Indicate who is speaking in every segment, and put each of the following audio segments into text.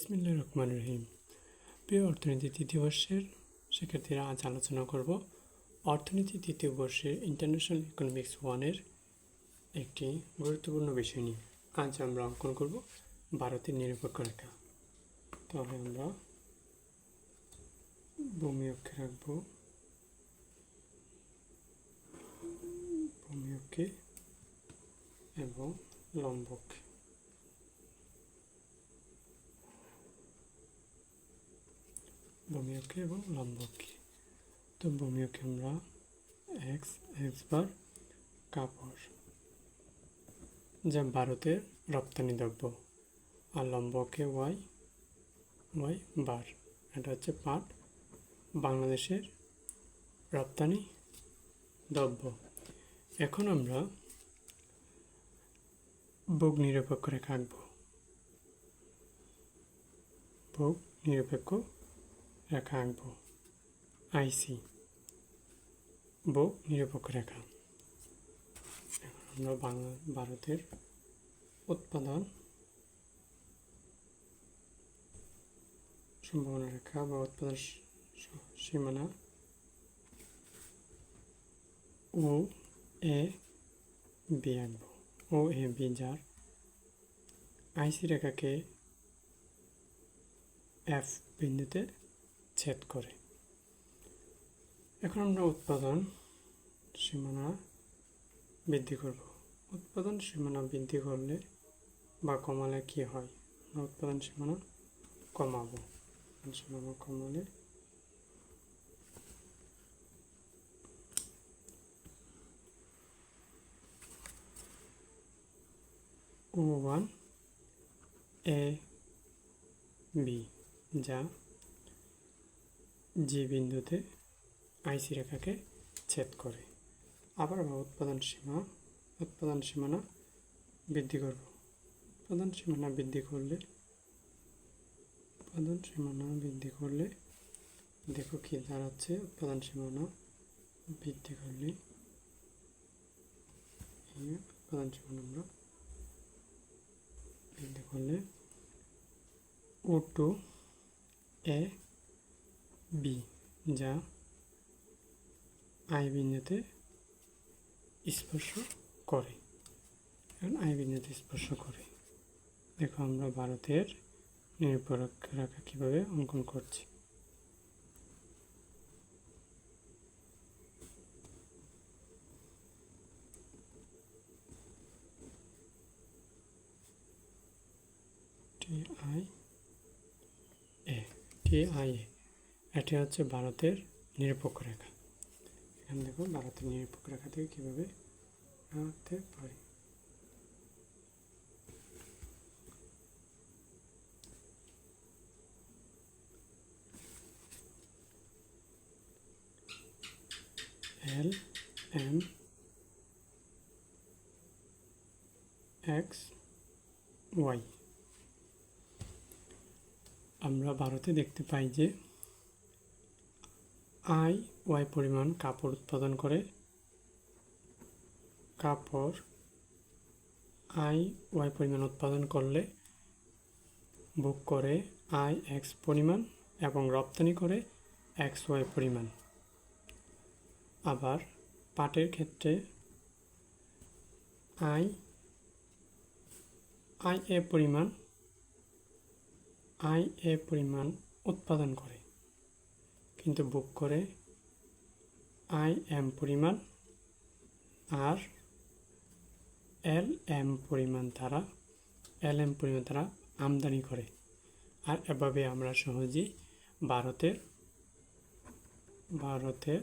Speaker 1: বিসমিল্লা রহমান রহিম। প্রিয় অর্থনীতি তৃতীয় বর্ষের শিক্ষার্থীরা, আজ আলোচনা করব অর্থনীতি তৃতীয় বর্ষের ইন্টারন্যাশনাল ইকোনমিক্স ওয়ানের একটি গুরুত্বপূর্ণ বিষয় নিয়ে। আজ আমরা অঙ্কন করব ভারতের নিরপেক্ষ রেখা। তাহলে আমরা ভূমি অক্ষে রাখব। ভূমি অক্ষে এবং লম্ব অক্ষে এবং লম্বকে তো ভূমিয়কে আমরা এক্স এক্স বার কাপড় যা ভারতের রপ্তানি দ্রব্য আর লম্বকে ওয়াই ওয়াই বার এটা হচ্ছে পাট বাংলাদেশের রপ্তানি দ্রব্য এখন আমরা ভোগ নিরপেক্ষ রেখা আঁকব ভোগ নিরপেক্ষ রেখা আঁকব আইসি। বো নিরপেক্ষ রেখা। এখন আমরা বাংলা, ভারতের উৎপাদন সম্ভাবনা রেখা বা উৎপাদন সীমানা ও এ বি আঁকব। ও এ বি যার আইসি রেখাকে এফ বিন্দুতে ছেদ করে। এখন আমরা উৎপাদন সীমানা বৃদ্ধি করব। উৎপাদন সীমানা বৃদ্ধি করলে বা কমালে কি হয়? আমরা উৎপাদন সীমানা কমাবো। সীমানা কমালে ও ওয়ান এ বি যা যে বিন্দুতে আইসি রেখাকে ছেদ করে। আবার আমরা উৎপাদন সীমা, উৎপাদন সীমানা বৃদ্ধি করব। উৎপাদন সীমানা বৃদ্ধি করলে, উৎপাদন সীমানা বৃদ্ধি করলে, দেখো কি দাঁড়াচ্ছে, উৎপাদন সীমানা বৃদ্ধি করলে উৎপাদন সীমানা আমরা বৃদ্ধি করলে ও টু এ বি যা আই বিন্দুতে স্পর্শ করে। এখন আই বিন্দুতে স্পর্শ করে। দেখো আমরা ভারতের নিরপেক্ষ রেখা কীভাবে অঙ্কন করছি। T I A T I A এটি হচ্ছে ভারতের নিরপেক্ষ রেখা। এখানে দেখো ভারতের নিরপেক্ষ রেখা থেকে কীভাবে রাখতে পারি। এল এম এক্স ওয়াই আমরা ভারতে দেখতে পাই যে আই ওয়াই পরিমাণ, কাপড় উৎপাদন করে। কাপড় আই ওয়াই পরিমাণ উৎপাদন করলে বুক করে আই এক্স পরিমাণ এবং রপ্তানি করে এক্স ওয়াই পরিমাণ। আবার পাটের ক্ষেত্রে আই আই এ পরিমাণ আই এ পরিমাণ উৎপাদন করে। কিন্তু বুক করে আই এম পরিমাণ আর এল এম পরিমাণ তারা এল এম পরিমাণ তারা আমদানি করে। আর এভাবে আমরা সহজেই ভারতের ভারতের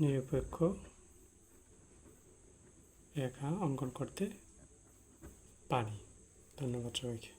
Speaker 1: নিরপেক্ষ রেখা অঙ্কন করতে পারি। ধন্যবাদ সবাইকে।